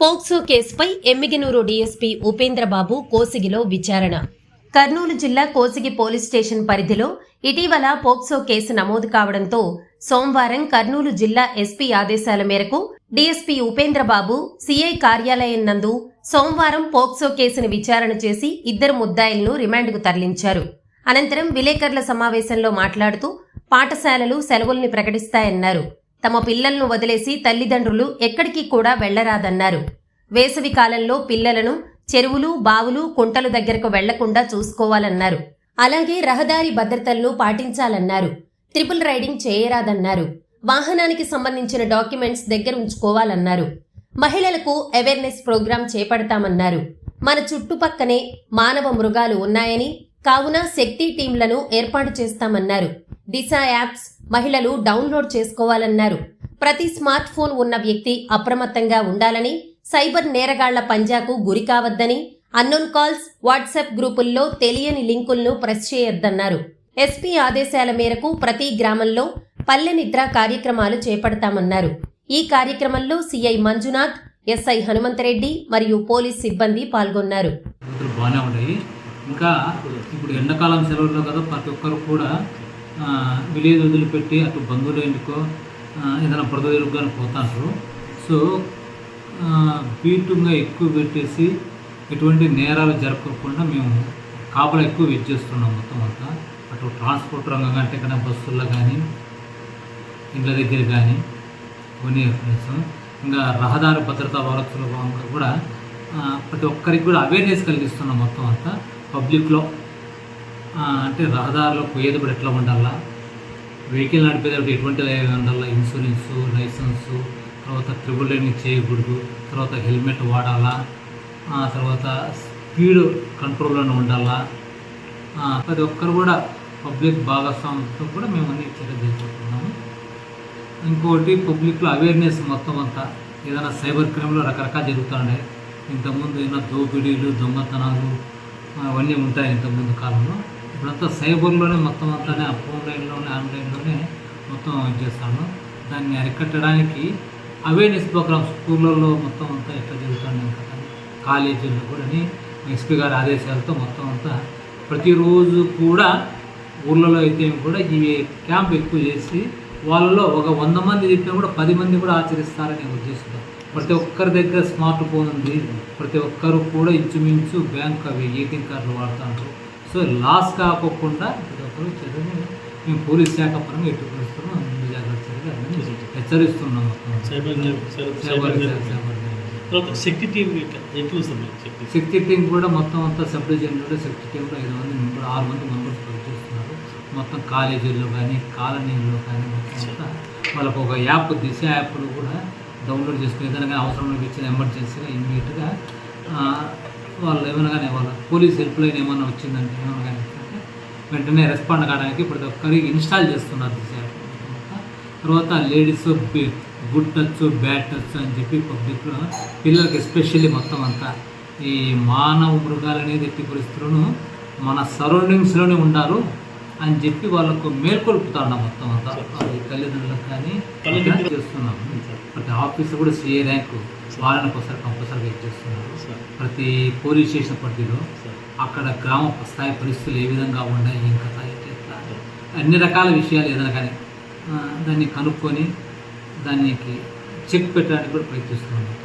POCSO కేసుపై Emmiganur DSP Upendrababu కోసిగిలో విచారణ. కర్నూలు జిల్లా కోసిగి పోలీస్ స్టేషన్ పరిధిలో ఇటీవల పోక్సో కేసు నమోదు కావడంతో సోమవారం కర్నూలు జిల్లా ఎస్పీ ఆదేశాల మేరకు డీఎస్పీ ఉపేంద్రబాబు సిఐ కార్యాలయం నందు సోమవారం పోక్సో కేసును విచారణ చేసి ఇద్దరు ముద్దాయిలను రిమాండ్కు తరలించారు. అనంతరం విలేకరుల సమావేశంలో మాట్లాడుతూ పాఠశాలలు సెలవుల్ని ప్రకటిస్తాయన్నారు. తమ పిల్లలను వదిలేసి తల్లిదండ్రులు ఎక్కడికి కూడా వెళ్ళరాదన్నారు. వేసవి కాలంలో పిల్లలను చెరువులు బావులు కుంటలు దగ్గరకు వెళ్ళకుండా చూసుకోవాలన్నారు. అలాగే రహదారి భద్రతలను పాటించాలన్నారు. ట్రిపుల్ రైడింగ్ చేయరాదన్నారు. వాహనానికి సంబంధించిన డాక్యుమెంట్స్ దగ్గర ఉంచుకోవాలన్నారు. మహిళలకు అవేర్నెస్ ప్రోగ్రాం చేపడతామన్నారు. మన చుట్టుపక్కనే మానవ మృగాలు ఉన్నాయని కావున శక్తి టీంలను ఏర్పాటు చేస్తామన్నారు. దిశ యాప్స్ మహిళలు డౌన్లోడ్ చేసుకోవాలన్నారు. ప్రతి స్మార్ట్ ఫోన్ ఉన్న వ్యక్తి అప్రమత్తంగా ఉండాలని సైబర్ నేరగాళ్ళ పంజాకు గురి కావద్దని అన్నోన్ కాల్స్ వాట్సాప్ గ్రూపుల్లో తెలియని లింకులను ప్రెస్ చేయొద్దన్నారు. ఎస్పీ ఆదేశాల మేరకు ప్రతి గ్రామంలో పల్లె నిద్ర కార్యక్రమాలు చేపడతామన్నారు. ఈ కార్యక్రమంలో సిఐ మంజునాథ్ ఎస్ఐ హనుమంతరెడ్డి మరియు పోలీస్ సిబ్బంది పాల్గొన్నారు. బాగానే ఉన్నాయి. ఇంకా ఇప్పుడు ఎండాకాలం సెలవుల్లో కదా ప్రతి ఒక్కరు కూడా విలేజ్ వదిలిపెట్టి అటు బంధువులు ఎందుకో ఏదైనా ప్రదోజులకు కానీ పోతాంటారు సో బీటుగా ఎక్కువ పెట్టేసి ఎటువంటి నేరాలు జరగకుండా మేము కాపలా ఎక్కువ వెచ్చేస్తున్నాం మొత్తం అంతా. అటు ట్రాన్స్పోర్ట్ రంగం అంటే కన్నా బస్సుల్లో కానీ ఇండ్ల దగ్గర కానీ కొన్ని ఫ్రెండ్స్ ఇంకా రహదారి భద్రతా వారసుల భాగంగా కూడా ప్రతి ఒక్కరికి కూడా అవేర్నెస్ కలిగిస్తున్నాం మొత్తం అంతా. పబ్లిక్లో అంటే రహదారిలో పోయేటప్పుడు ఎట్లా ఉండాలా? వెహికల్ నడిపేటప్పుడు ఎటువంటి ఉండాలా? ఇన్సూరెన్సు లైసెన్సు తర్వాత ట్రిపుల్ లైనింగ్ చేయకూడదు తర్వాత హెల్మెట్ వాడాలా తర్వాత స్పీడ్ కంట్రోల్లోనే ఉండాలా? ప్రతి ఒక్కరు కూడా పబ్లిక్ భాగస్వామ్యంతో కూడా మేము అన్ని చర్య తీసుకుంటున్నాము. ఇంకోటి పబ్లిక్లో అవేర్నెస్ మొత్తం అంతా. ఏదైనా సైబర్ క్రైమ్లో రకరకాలు జరుగుతుండే. ఇంతకుముందు ఏదైనా దోపిడీలు దొంగతనాలు అవన్నీ ఉంటాయి ఇంతకుముందు కాలంలో. ఇప్పుడంతా సైబర్లోనే మొత్తం అంతానే ఆన్లైన్లోనే ఆన్లైన్లోనే మొత్తం ఇది చేస్తాను. దాన్ని అరికట్టడానికి అవేర్నెస్ ప్రోగ్రామ్ స్కూళ్ళల్లో మొత్తం అంతా ఎట్లా జరుగుతున్నాం కదా కాలేజీల్లో కూడా అని ఎస్పీ గారి ఆదేశాలతో మొత్తం అంతా ప్రతిరోజు కూడా ఊళ్ళలో అయితే కూడా ఈ క్యాంప్ ఎక్కువ చేసి వాళ్ళలో ఒక వంద మంది చెప్పినా కూడా పది మంది కూడా ఆచరిస్తారని ఉద్దేశంతో ప్రతి ఒక్కరి దగ్గర స్మార్ట్ ఫోన్ ఉంది. ప్రతి ఒక్కరు కూడా ఇంచుమించు బ్యాంక్ అవి ఏటీఎం కార్డులు వాడుతుంటారు సో లాస్ కాకోకుండా ఒక్కరు చదువు మేము పోలీస్ శాఖ పరంగా ఎటు పరిస్థితుల్లో ముందు జాగ్రత్త చర్యలు హెచ్చరిస్తున్నాం శక్తి టీం శక్తి టీం కూడా మొత్తం అంతా సబ్ డివిజన్లో శక్తి టీంలో ఐదు మంది మెంబర్ ఆరు మంది మెంబర్స్ పనిచేస్తున్నారు. మొత్తం కాలేజీల్లో కానీ కాలనీల్లో కానీ మొత్తం అంతా వాళ్ళకు ఒక యాప్ దిశ యాప్లు కూడా డౌన్లోడ్ చేసుకుని ఏదైనా కానీ అవసరం ఇచ్చిన ఎమర్జెన్సీగా ఇమ్మీడియట్గా వాళ్ళు ఏమైనా కానీ వాళ్ళ పోలీస్ హెల్ప్ లైన్ ఏమైనా వచ్చిందంటే ఏమైనా కానీ వెంటనే రెస్పాండ్ కావడానికి ప్రతి ఒక్కరికి ఇన్స్టాల్ చేస్తున్నారు తర్వాత ladies good touch bad touch అని చెప్పి పబ్లిక్లో పిల్లలకి ఎస్పెషల్లీ మొత్తం అంతా ఈ మానవ మృగాలు అనేది ఎట్టి పరిస్థితులను మన సరౌండింగ్స్లోనే ఉండారు. అని చెప్పి వాళ్ళకు మేల్కొల్పుతాడు మొత్తం అంతా. తల్లిదండ్రులకు కానీ చేస్తున్నాం ప్రతి ఆఫీస్ కూడా సిఏ ర్యాంక్ వారానికి ఒకసారి కంపల్సరీగా ఇచ్చేస్తున్నారు ప్రతి పోలీస్ స్టేషన్ పరిధిలో అక్కడ గ్రామ స్థాయి పరిస్థితులు ఏ విధంగా ఉన్నాయి ఏం కథ అన్ని రకాల విషయాలు ఏదైనా కానీ దాన్ని కనుక్కొని దానికి చెక్ పెట్టడానికి కూడా ప్రయత్నిస్తున్నాం మొత్తం.